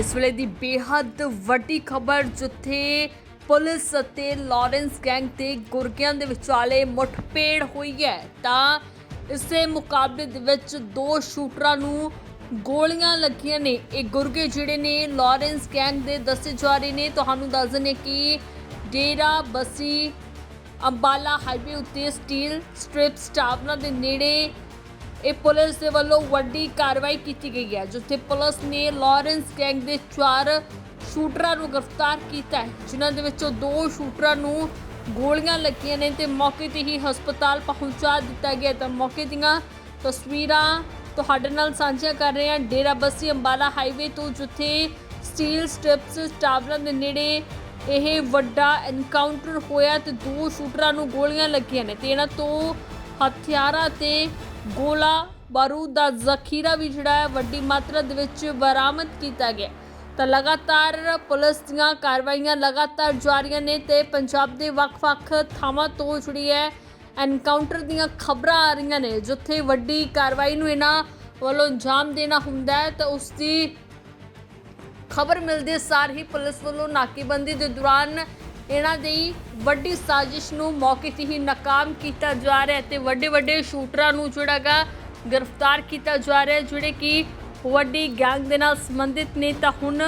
ਇਸ ਵੇਲੇ ਦੀ ਬੇਹੱਦ ਵੱਡੀ ਖਬਰ ਜਿੱਥੇ ਪੁਲਿਸ ਅਤੇ ਲਾਰੈਂਸ ਗੈਂਗ ਤੇ ਗੁਰਗਿਆਂ ਦੇ ਵਿਚਾਲੇ ਮੁੱਠਭੇੜ ਹੋਈ ਹੈ। ਤਾਂ ਇਸੇ ਮੁਕਾਬਲੇ ਦੇ ਵਿੱਚ ਦੋ ਸ਼ੂਟਰਾਂ ਨੂੰ ਗੋਲੀਆਂ ਲੱਗੀਆਂ ਨੇ। ਇਹ ਗੁਰਗੇ ਜਿਹੜੇ ਨੇ, ਲਾਰੈਂਸ ਗੈਂਗ ਦੇ ਦੱਸੇ ਜਾ ਰਹੇ ਨੇ। ਤੁਹਾਨੂੰ ਦੱਸ ਦਿੰਦੇ ਕਿ ਡੇਰਾ, ਬਸੀ, ਅੰਬਾਲਾ ਹਾਈਵੇ ਉੱਤੇ ਸਟੀਲ ਸਟ੍ਰਿਪ ਸਟਾਵਨਾ ਦੇ ਨੇੜੇ ਇਹ ਪੁਲਿਸ ਦੇ ਵੱਲੋਂ ਵੱਡੀ ਕਾਰਵਾਈ ਕੀਤੀ ਗਈ ਹੈ, ਜਿੱਥੇ ਪੁਲਿਸ ਨੇ ਲਾਰੈਂਸ ਗੈਂਗ ਦੇ ਚਾਰ ਸ਼ੂਟਰਾਂ ਨੂੰ ਗ੍ਰਿਫਤਾਰ ਕੀਤਾ ਹੈ, ਜਿਨ੍ਹਾਂ ਦੇ ਵਿੱਚੋਂ ਦੋ ਸ਼ੂਟਰਾਂ ਨੂੰ ਗੋਲੀਆਂ ਲੱਗੀਆਂ ਨੇ ਤੇ ਮੌਕੇ ਤੇ ਹੀ ਹਸਪਤਾਲ ਪਹੁੰਚਾ ਦਿੱਤਾ ਗਿਆ ਤਾਂ ਮੌਕੇ ਦੀਆਂ ਤਸਵੀਰਾਂ ਤੁਹਾਡੇ ਨਾਲ ਸਾਂਝੀਆਂ ਕਰ ਰਹੇ ਹਾਂ। ਡੇਰਾ ਬੱਸੀ ਅੰਬਾਲਾ ਹਾਈਵੇ ਤੋਂ, ਜਿੱਥੇ ਸਟੀਲ ਸਟ੍ਰਿਪਸ ਟਾਵਰਾਂ ਦੇ ਨੇੜੇ ਇਹ ਵੱਡਾ ਐਨਕਾਊਂਟਰ ਹੋਇਆ ਤੇ ਦੋ ਸ਼ੂਟਰਾਂ ਨੂੰ ਗੋਲੀਆਂ ਲੱਗੀਆਂ ਨੇ ਤੇ ਇਹਨਾਂ ਤੋਂ ਹਥਿਆਰਾਂ ਤੇ ਗੋਲਾ ਬਾਰੂਦ ਦਾ ਜ਼ਖੀਰਾ ਵੀ ਜਿਹੜਾ ਹੈ, ਵੱਡੀ ਮਾਤਰਾ ਦੇ ਵਿੱਚ ਬਰਾਮਦ ਕੀਤਾ ਗਿਆ ਤਾਂ ਲਗਾਤਾਰ ਪੁਲਿਸ ਦੀਆਂ ਕਾਰਵਾਈਆਂ ਲਗਾਤਾਰ ਜਾਰੀਆਂ ਨੇ ਤੇ ਪੰਜਾਬ ਦੇ ਵੱਖ-ਵੱਖ ਥਾਵਾਂ ਤੋਂ ਜਿਹੜੀ ਹੈ, ਐਨਕਾਊਂਟਰ ਦੀਆਂ ਖਬਰਾਂ ਆ ਰਹੀਆਂ ਨੇ, ਜਿੱਥੇ ਵੱਡੀ ਕਾਰਵਾਈ ਨੂੰ ਇਹਨਾਂ ਵੱਲੋਂ ਅੰਜਾਮ ਦੇਣਾ ਹੁੰਦਾ ਹੈ। ਤਾਂ ਉਸ ਦੀ ਖਬਰ ਮਿਲਦੇ ਸਾਰ ਹੀ ਪੁਲਿਸ ਵੱਲੋਂ ਨਾਕੇਬੰਦੀ ਦੇ ਦੌਰਾਨ ਇਹਨਾਂ ਦੀ ਵੱਡੀ ਸਾਜ਼ਿਸ਼ ਨੂੰ ਮੌਕੇ ਤੇ ਹੀ ਨਾਕਾਮ ਕੀਤਾ ਜਾ ਰਿਹਾ ਹੈ ਤੇ ਵੱਡੇ ਵੱਡੇ ਸ਼ੂਟਰਾਂ ਨੂੰ ਜਿਹੜਾਗਾ ਗ੍ਰਿਫਤਾਰ ਕੀਤਾ ਜਾ ਰਿਹਾ ਜਿਹੜੇ ਕਿ ਵੱਡੀ ਗੈਂਗ ਦੇ ਨਾਲ ਸੰਬੰਧਿਤ ਨੇ। ਤਾਂ ਹੁਣ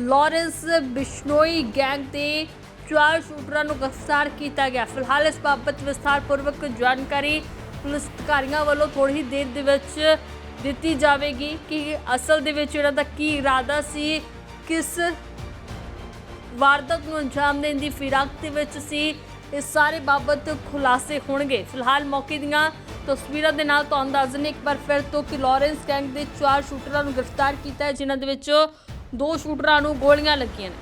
ਲਾਰੈਂਸ ਬਿਸ਼ਨੋਈ ਗੈਂਗ ਦੇ ਚਾਰ ਸ਼ੂਟਰਾਂ ਨੂੰ ਗ੍ਰਿਫਤਾਰ ਕੀਤਾ ਗਿਆ। ਫਿਲਹਾਲ ਇਸ ਬਾਬਤ ਵਿਸਥਾਰਪੂਰਵਕ ਜਾਣਕਾਰੀ ਪੁਲਿਸ ਅਧਿਕਾਰੀਆਂ ਵੱਲੋਂ ਥੋੜੀ ਦੇਰ ਦੇ ਵਿੱਚ ਦਿੱਤੀ ਜਾਵੇਗੀ ਕਿ ਅਸਲ ਦੇ ਵਿੱਚ ਇਹਨਾਂ ਦਾ ਕੀ ਇਰਾਦਾ ਸੀ, ਕਿਸ ਵਾਰਦਾਤ ਨੂੰ ਅੰਜਾਮ ਦੇਣ ਦੀ ਫਿਰਾਕ ਦੇ ਵਿੱਚ ਸੀ। ਇਸ ਸਾਰੇ ਬਾਬਤ ਖੁਲਾਸੇ ਹੋਣਗੇ। ਫਿਲਹਾਲ ਮੌਕੇ ਦੀਆਂ ਤਸਵੀਰਾਂ ਦੇ ਨਾਲ ਤੁਹਾਨੂੰ ਦੱਸ ਦਿੰਦੇ ਇੱਕ ਵਾਰ ਫਿਰ ਤੋਂ ਕਿ ਲਾਰੈਂਸ ਗੈਂਗ ਦੇ ਚਾਰ ਸ਼ੂਟਰਾਂ ਨੂੰ ਗ੍ਰਿਫਤਾਰ ਕੀਤਾ ਹੈ, ਜਿਨ੍ਹਾਂ ਦੇ ਵਿੱਚ ਦੋ ਸ਼ੂਟਰਾਂ ਨੂੰ ਗੋਲੀਆਂ ਲੱਗੀਆਂ ਨੇ।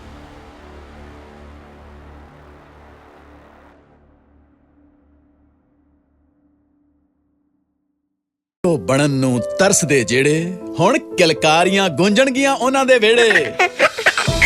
ਉਹ ਬਣਨ ਨੂੰ ਤਰਸਦੇ ਜਿਹੜੇ ਹੁਣ ਕਿਲਕਾਰੀਆਂ ਗੂੰਜਣਗੀਆਂ ਉਹਨਾਂ ਦੇ ਵਿਹੜੇ।